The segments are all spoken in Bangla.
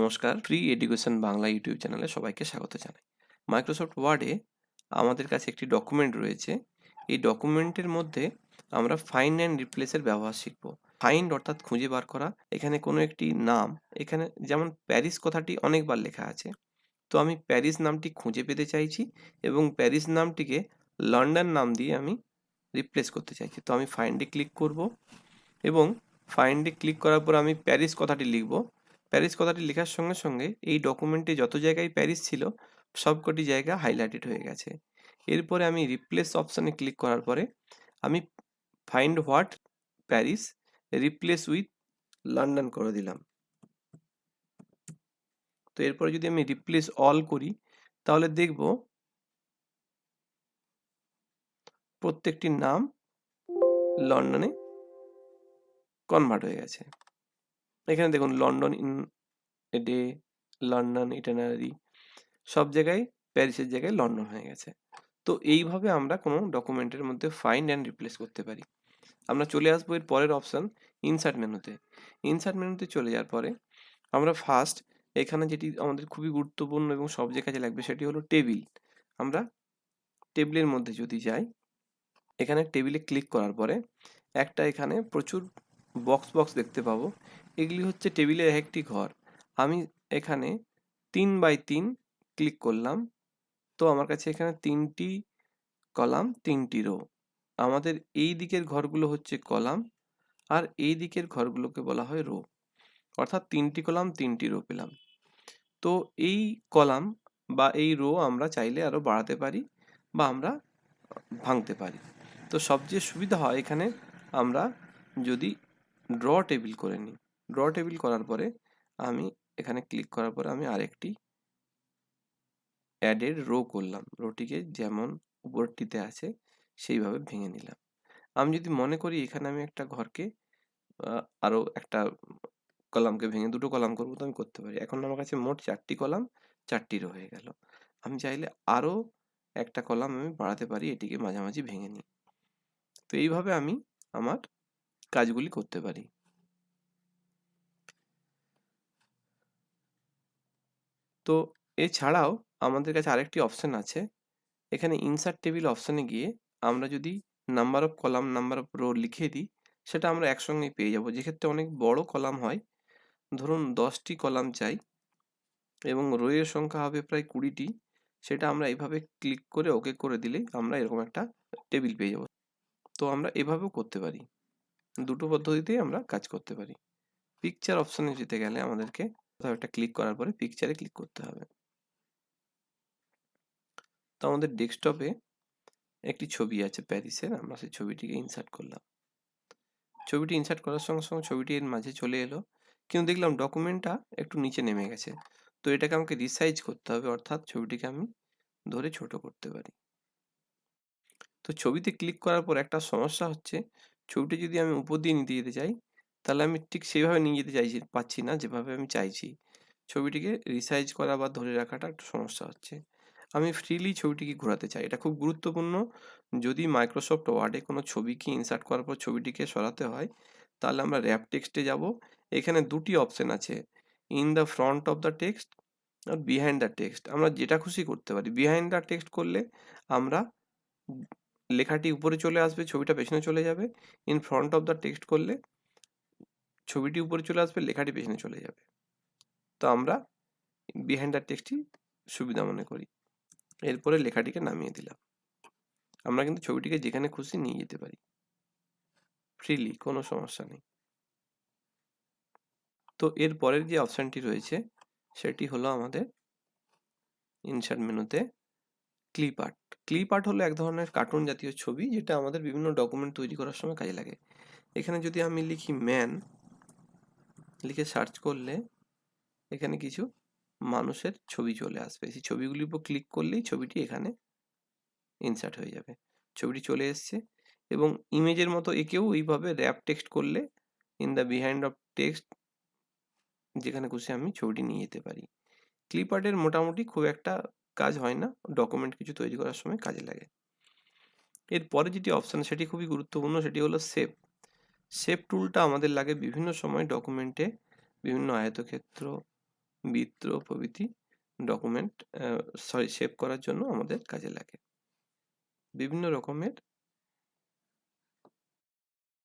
নমস্কার। ফ্রি এডুকেশন বাংলা ইউটিউব চ্যানেলে সবাইকে স্বাগত জানাই। মাইক্রোসফট ওয়ার্ডে আমাদের কাছে একটি ডকুমেন্ট রয়েছে। এই ডকুমেন্টের মধ্যে আমরা ফাইন্ড অ্যান্ড রিপ্লেসের ব্যবহার শিখব। ফাইন্ড অর্থাৎ খুঁজে বার করা, এখানে কোনো একটি নাম, এখানে যেমন প্যারিস কথাটি অনেকবার লেখা আছে। তো আমি প্যারিস নামটি খুঁজে পেতে চাইছি এবং প্যারিস নামটিকে লন্ডন নাম দিয়ে আমি রিপ্লেস করতে চাইছি। তো আমি ফাইন্ডে ক্লিক করব এবং ফাইন্ডে ক্লিক করার পর আমি প্যারিস কথাটি লিখব। প্যারিস কথাটি লেখার সঙ্গে সঙ্গে এই ডকুমেন্টে যত জায়গায় প্যারিস ছিল, সবকটি জায়গা হাইলাইটেড হয়ে গেছে। এরপরে আমি রিপ্লেস অপশানে ক্লিক করার পরে আমি find what Paris replace with London করে দিলাম। তো এরপরে যদি আমি রিপ্লেস অল করি, তাহলে দেখব প্রত্যেকটির নাম লন্ডনে কনভার্ট হয়ে গেছে। এখানে দেখুন London in a day London itinerary সব জায়গায় প্যারিসের জায়গায় লন্ডন হয়ে গেছে। তো এইভাবে আমরা কোনো ডকুমেন্টের মধ্যে ফাইন্ড অ্যান্ড রিপ্লেস করতে পারি। আমরা চলে আসব এর পরের অপশান ইনসার্ট মেনুতে ইনসার্ট মেনুতে চলে যাওয়ার পরে আমরা ফার্স্ট এখানে যেটি আমাদের খুবই গুরুত্বপূর্ণ এবং সব জায়গায় কাজে লাগবে সেটি হলো টেবিল আমরা টেবিলের মধ্যে যদি যাই, এখানে টেবিলে ক্লিক করার পরে একটা এখানে প্রচুর বক্স বক্স দেখতে পাবো। এগুলি হচ্ছে টেবিলের একটি ঘর। আমি এখানে তিন বাই তিন ক্লিক করলাম। তো আমার কাছে এখানে তিনটি কলাম, তিনটি রো আমাদের এই দিকের ঘরগুলো হচ্ছে কলাম আর এই দিকের ঘরগুলোকে বলা হয় রো অর্থাৎ তিনটি কলাম, তিনটি রো পেলাম। তো এই কলাম বা এই রো আমরা চাইলে আরও বাড়াতে পারি বা আমরা ভাঙতে পারি। তো সবচেয়ে সুবিধা হয় এখানে আমরা যদি ড্র টেবিল করে নিই। ড্র টেবিল করার পরে আমি এখানে ক্লিক করার পরে আমি আরেকটি অ্যাডের রো করলাম। রোটিকে যেমন উপরটিতে আছে, সেইভাবে ভেঙে নিলাম। আমি যদি মনে করি এখানে আমি একটা ঘরকে আরও একটা কলামকে ভেঙে দুটো কলাম করব তো আমি করতে পারি। এখন আমার কাছে মোট চারটি কলাম, চারটি রো হয়ে গেল। আমি চাইলে আরও একটা কলাম আমি বাড়াতে পারি, এটিকে মাঝামাঝি ভেঙে নিই। তো এইভাবে আমি আমার কাজগুলি করতে পারি। তো এছাড়াও আমাদের কাছে আরেকটি অপশান আছে। এখানে ইনসার্ট টেবিল অপশানে গিয়ে আমরা যদি number of column number of row লিখে দিই, সেটা আমরা একসঙ্গে পেয়ে যাব। যেক্ষেত্রে অনেক বড় কলাম হয়। ধরুন দশটি কলাম চাই এবং রোয়ের সংখ্যা হবে প্রায় কুড়িটি, সেটা আমরা এভাবে ক্লিক করে ওকে করে দিলেই আমরা এরকম একটা টেবিল পেয়ে যাব। তো আমরা এভাবেও করতে পারি। দুটো পদ্ধতিতেই আমরা কাজ করতে পারি। পিকচার অপশানে যেতে গেলে আমাদেরকে কোথাও একটা ক্লিক করার পরে পিকচারে ক্লিক করতে হবে। তো আমাদের ডেস্কটপে একটি ছবি আছে প্যারিসের, আমরা সেই ছবিটিকে ইনসার্ট করলাম। ছবিটি ইনসার্ট করার সঙ্গে সঙ্গে ছবিটি এর মাঝে চলে এলো। কিন্তু দেখলাম ডকুমেন্টটা একটু নিচে নেমে গেছে। তো এটাকে আমাকে রিসাইজ করতে হবে, অর্থাৎ ছবিটিকে আমি ধরে ছোট করতে পারি। তো ছবিতে ক্লিক করার পর একটা সমস্যা হচ্ছে ছবিটি যদি আমি উপর দিয়ে নিতে যেতে চাই, তাহলে আমি ঠিক সেইভাবে নিয়ে যেতে চাইছি, পাচ্ছি না যেভাবে আমি চাইছি। ছবিটিকে রিসাইজ করা বা ধরে রাখাটা একটু সমস্যা হচ্ছে। আমি ফ্রিলি ছবিটিকে ঘোরাতে চাই। এটা খুব গুরুত্বপূর্ণ। যদি মাইক্রোসফট ওয়ার্ডে কোনো ছবিকে ইনসার্ট করার পর ছবিটিকে সরাতে হয়, তাহলে আমরা র্যাপ টেক্সটে যাব। এখানে দুটি অপশান আছে। In the front of the text R behind the text আমরা যেটা খুশি করতে পারি। বিহাইন্ড দ্য টেক্সট করলে আমরা লেখাটি উপরে চলে আসবে, ছবিটা পেছনে চলে যাবে। In front of the text করলে ছবিটি উপরে চলে আসবে, লেখাটি পেছনে চলে যাবে। তো আমরা বিহাইন্ড দ্য টেক্সটই সুবিধা মনে করি। এরপরে লেখাটিকে নামিয়ে দিলাম। আমরা কিন্তু ছবিটিকে যেখানে খুশি নিয়ে যেতে পারি। ফ্রিলি কোনো সমস্যা নেই। তো এর পরের যে অপশানটি রয়েছে, সেটি হলো আমাদের ইনসার্ট মেনুতে ক্লিপ আর্ট। ক্লিপ আর্ট হলো এক ধরনের কার্টুন জাতীয় ছবি যেটা আমাদের বিভিন্ন ডকুমেন্ট তৈরি করার সময় কাজে লাগে। এখানে যদি আমি লিখি ম্যান, লিখে সার্চ করলে এখানে কিছু মানুষের ছবি চলে আসবে। সেই ছবিগুলির উপর ক্লিক করলেই ছবিটি এখানে ইনসার্ট হয়ে যাবে। ছবিটি চলে এসছে এবং ইমেজের মতো একেও ওইভাবে র্যাপ টেক্সট করলে in the behind of text যেখানে খুশি আমি ছবিটি নিয়ে যেতে পারি। ক্লিপ আর্টের মোটামুটি খুব একটা কাজ হয় না ডকুমেন্ট কিছু তৈরি করার সময় কাজে লাগে। এরপরে যেটি অপশান সেটি খুবই গুরুত্বপূর্ণ, সেটি হলো সেভ সেভ টুলটা আমাদের লাগে বিভিন্ন সময় ডকুমেন্টে বিভিন্ন আয়তক্ষেত্র বৃত্ত প্রভৃতি ডকুমেন্ট সরি সেভ করার জন্য আমাদের কাজে লাগে। বিভিন্ন রকমের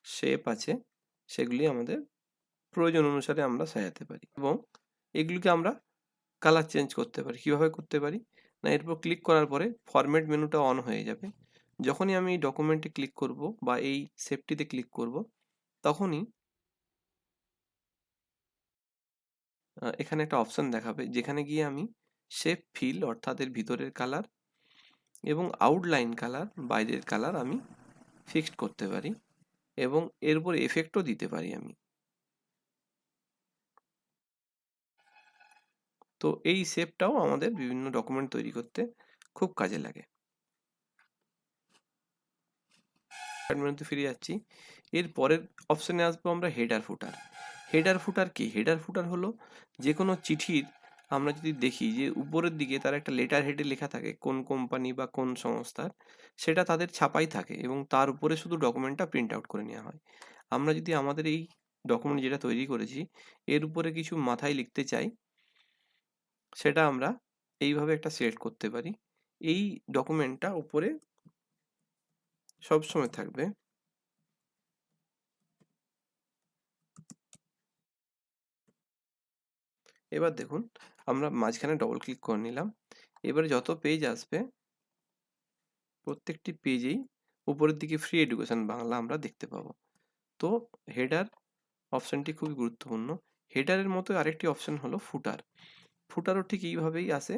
শেপ আছে, সেগুলি আমাদের প্রয়োজন অনুসারে আমরা সাজাতে পারি এবং এগুলিকে আমরা কালার চেঞ্জ করতে পারি। কীভাবে করতে পারি? না, এরপর ক্লিক করার পরে ফরম্যাট মেনুটা অন হয়ে যাবে। যখনই আমি এই ডকুমেন্টে ক্লিক করব বা এই সেফটিতে ক্লিক করব, তখনই এখানে একটা অপশান দেখাবে, যেখানে গিয়ে আমি শেপ ফিল অর্থাৎ এর ভিতরের কালার এবং আউটলাইন কালার বাইরের কালার আমি ফিক্সড করতে পারি এবং এর উপর এফেক্টও দিতে পারি আমি। তো এই শেপটাও আমাদের বিভিন্ন ডকুমেন্ট তৈরি করতে খুব কাজে লাগে। ফিরে যাচ্ছি। এর পরের অপশানে আসব আমরা হেডার ফুটার হেডার ফুটার কি? হেডার ফুটার হলো যে কোনো চিঠির আমরা যদি দেখি যে উপরের দিকে তার একটা লেটার হেডে লেখা থাকে কোন কোম্পানি বা কোন সংস্থার সেটা তাদের ছাপাই থাকে এবং তার উপরে শুধু ডকুমেন্টটা প্রিন্ট আউট করে নেওয়া হয়। আমরা যদি আমাদের এই ডকুমেন্ট যেটা তৈরি করেছি, এর উপরে কিছু মাথায় লিখতে চাই সেটা আমরা এইভাবে একটা সিলেক্ট করতে পারি। এই ডকুমেন্টটা উপরে সবসময় থাকবে। এবার দেখুন, আমরা মাঝখানে ডবল ক্লিক করে নিলাম। এবারে যত পেজ আসবে, প্রত্যেকটি পেজেই উপরের দিকে ফ্রি এডুকেশন বাংলা আমরা দেখতে পাবো। তো হেডার অপশানটি খুবই গুরুত্বপূর্ণ। হেডারের মতো আরেকটি অপশান হলো ফুটার ফুটারও ঠিক এইভাবেই আসে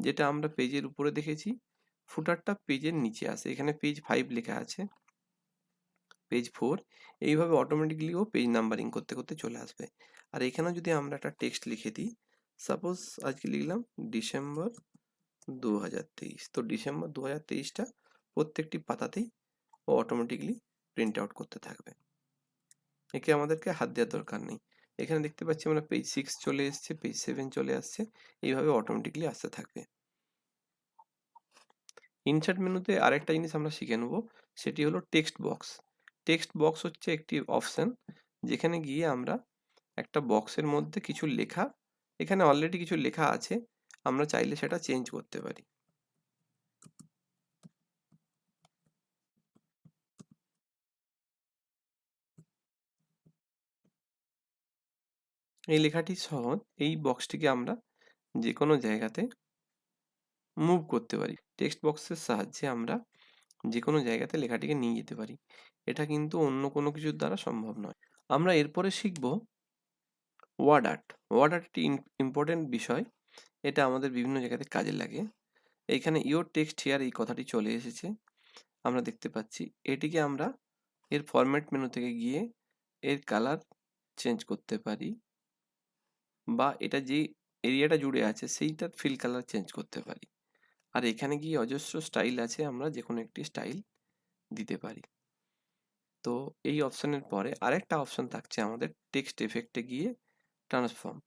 যেটা আমরা পেজের উপরে দেখেছি। ফুটারটা পেজের নিচে আসে এখানে পেজ ফাইভ লেখা আছে। পেজ ফোর এইভাবে অটোমেটিকলি ও পেজ নাম্বারিং করতে করতে চলে আসবে। আর এখানেও যদি আমরা একটা টেক্সট লিখে দিই সাপোজ আজকে লিখলাম ডিসেম্বর দু হাজার তেইশ। তো ডিসেম্বর দু হাজার তেইশটা প্রত্যেকটি পাতাতেই ও অটোমেটিকলি প্রিন্ট আউট করতে থাকবে। একে আমাদেরকে হাত দেওয়ার দরকার নেই। এখানে দেখতে পাচ্ছি আমরা পেজ সিক্স চলে এসছে পেজ সেভেন চলে আসছে। এইভাবে অটোমেটিকলি আসতে থাকবে। ইনসার্ট মেনুতে আরেকটা জিনিস আমরা শিখে নেব, সেটি হলো টেক্সট বক্স টেক্সট বক্স হচ্ছে একটি অপশান যেখানে গিয়ে আমরা একটা বক্সের মধ্যে কিছু লেখা, এখানে অলরেডি কিছু লেখা আছে, আমরা চাইলে সেটা চেঞ্জ করতে পারি। এই লেখাটি সহ এই বক্সটিকে আমরা যে কোনো জায়গাতে মুভ করতে পারি। টেক্সট বক্সের সাহায্যে আমরা যে কোনো জায়গাতে লেখাটিকে নিয়ে যেতে পারি। এটা কিন্তু অন্য কোনো কিছুর দ্বারা সম্ভব নয়। আমরা এরপরে শিখব ওয়ার্ড আর্ট ওয়ার্ড আর্ট একটি ইম্পর্টেন্ট বিষয়। এটা আমাদের বিভিন্ন জায়গাতে কাজে লাগে। এইখানে ইওর টেক্সট হেয়ার এই কথাটি চলে এসেছে। আমরা দেখতে পাচ্ছি। এটিকে আমরা এর ফরম্যাট মেনু থেকে গিয়ে এর কালার চেঞ্জ করতে পারি। বা এটা যে এরিয়াটা জুড়ে আছে, সেইটার ফিল কালার চেঞ্জ করতে পারি। আর এখানে গিয়ে অজস্র স্টাইল আছে, আমরা যে কোনো একটি স্টাইল দিতে পারি। তো এই অপশানের পরে আরেকটা অপশান থাকছে আমাদের টেক্সট এফেক্টে গিয়ে ট্রান্সফর্ম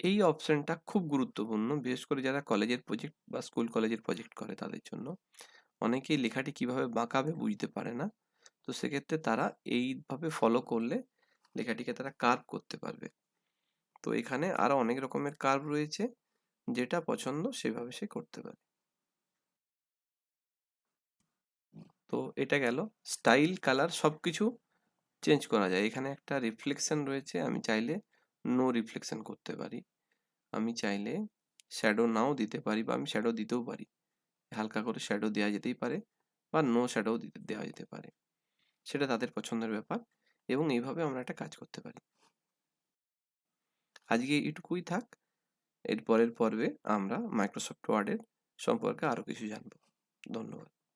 এই অপশানটা খুব গুরুত্বপূর্ণ, বিশেষ করে যারা কলেজের প্রজেক্ট বা স্কুল কলেজের প্রজেক্ট করে তাদের জন্য। অনেকেই লেখাটি কীভাবে বাঁকাবে বুঝতে পারে না। তো সেক্ষেত্রে তারা এইভাবে ফলো করলে লেখাটিকে তারা কার্ভ করতে পারবে। তো এখানে আরও অনেক রকমের কার্ভ রয়েছে, যেটা পছন্দ সেভাবে সে করতে পারে। তো এটা গেল। স্টাইল কালার সব কিছু চেঞ্জ করা যায়। এখানে একটা রিফ্লেকশন রয়েছে, আমি চাইলে নো রিফ্লেকশন করতে পারি। আমি চাইলে শ্যাডো নাও দিতে পারি বা আমি শ্যাডো দিতেও পারি। হালকা করে শ্যাডো দেওয়া যেতেই পারে বা নো শ্যাডো দিতে দেওয়া যেতে পারে। সেটা তাদের পছন্দের ব্যাপার এবং এইভাবে আমরা একটা কাজ করতে পারি। আজকে এটুকুই থাক। এর পরের পর্বে আমরা মাইক্রোসফট ওয়ার্ডের সম্পর্কে আরও কিছু জানব। ধন্যবাদ।